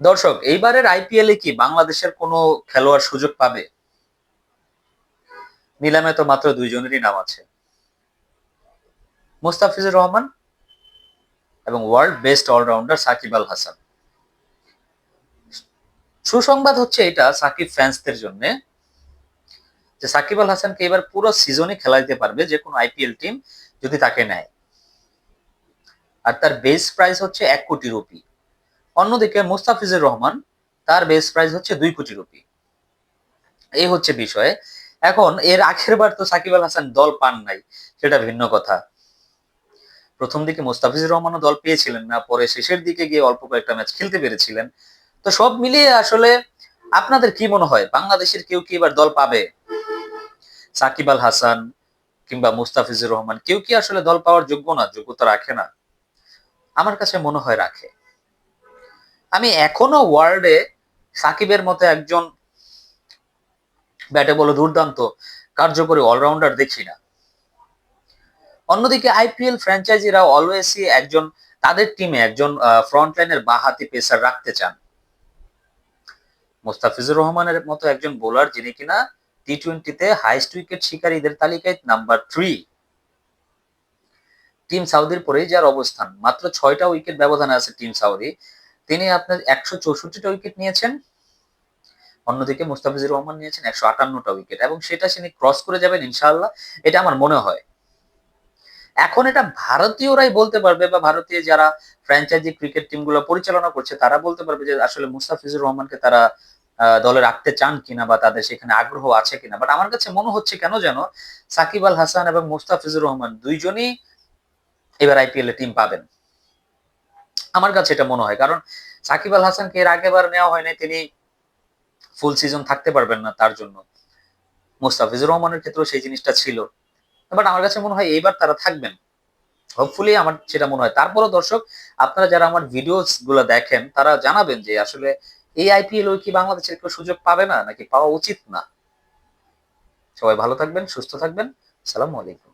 দর্শক, এইবারের আইপিএল এ কি বাংলাদেশের কোনো খেলোয়াড় সুযোগ পাবে? নিলামে তো মাত্র দুইজনেরই নাম আছে। মুস্তাফিজুর রহমান এবং world best allrounder Shakib Al Hasan. সুসংবাদ হচ্ছে এটা সাকিব ফ্যান্সদের জন্য, যে সাকিব আল হাসানকে এবার পুরো সিজনে খেলা দিতে পারবে যে কোনো আইপিএল টিম যদি তাকে নেয়। আর তার বেস প্রাইস হচ্ছে এক কোটি রুপি। অন্যদিকে মুস্তাফিজুর রহমান, তার বেস প্রাইস হচ্ছে দুই কোটি রুপি। এই হচ্ছে বিষয়। এখন এর আগের বার তো সাকিব আল হাসান দল পান নাই, সেটা ভিন্ন কথা। প্রথম দিকে মুস্তাফিজুর রহমানও দল পেয়েছিলেন না, পরে শেষের দিকে গিয়ে অল্প কয়েকটা ম্যাচ খেলতে পেরেছিলেন। তো সব মিলিয়ে আসলে আপনাদের কি মনে হয়, বাংলাদেশের কেউ কি এবার দল পাবে? সাকিব আল হাসান কিংবা মুস্তাফিজুর রহমান, কেউ কি আসলে দল পাওয়ার যোগ্য না, যোগ্যতা রাখে না? আমার কাছে মনে হয় রাখে। আমি এখনও ওয়ার্ল্ডে সাকিবের মতো একজন ব্যাটে বলে দুর্দান্ত কার্যকরী অলরাউন্ডার দেখি না। অন্যদিকে আইপিএল ফ্র্যাঞ্চাইজিরা অলওয়েসই একজন তাদের টিমে একজন ফ্রন্ট লাইনের বাহাতি পেসার রাখতে চান। মোস্তাফিজুর রহমানের মতো একজন বোলার যিনি কিনা টি টোয়েন্টিতে হাইস্ট উইকেট শিকারীদের তালিকায় নাম্বার থ্রি টিম সাউদির পরেই যার অবস্থান। মাত্র ছয়টা উইকেট ব্যবধানে আছে টিম সাউদি তিনি আপনার একশো চৌষট্টিটা উইকেট নিয়েছেন। অন্যদিকে মুস্তাফিজুর রহমান নিয়েছেন একশো আটান্নটা উইকেট এবং সেটা তিনি ক্রস করে যাবেন ইনশাআল্লাহ, এটা আমার মনে হয়। এখন এটা ভারতীয়রাই বলতে পারবে বা ভারতীয় যারা ফ্র্যাঞ্চাইজি ক্রিকেট টিমগুলো পরিচালনা করছে, তারা বলতে পারবে যে আসলে মুস্তাফিজুর রহমানকে তারা দলে রাখতে চান কিনা বা তাদের সেখানে আগ্রহ আছে কিনা। বাট আমার কাছে মনে হচ্ছে কেন যেন সাকিব আল হাসান এবং মুস্তাফিজুর রহমান দুইজনই এবার আইপিএল এ টিম পাবেন। আমার কাছে এটা মনে হয়। কারণ সাকিব আল হাসানকে এর আগেবার নেওয়া হয়নি, তিনি ফুল সিজন থাকতে পারবেন না তার জন্য। মুস্তাফিজুর রহমানের ক্ষেত্রেও সেই জিনিসটা ছিল। বাট আমার কাছে মনে হয় এইবার তারা থাকবেন। হোপফুলি আমার সেটা মনে হয়। তারপরও দর্শক, আপনারা যারা আমার ভিডিওসগুলো দেখেন, তারা জানাবেন যে আসলে এই আইপিএল কি বাংলাদেশের কেউ সুযোগ পাবে না, নাকি পাওয়া উচিত না? সবাই ভালো থাকবেন, সুস্থ থাকবেন। সালামু আলাইকুম।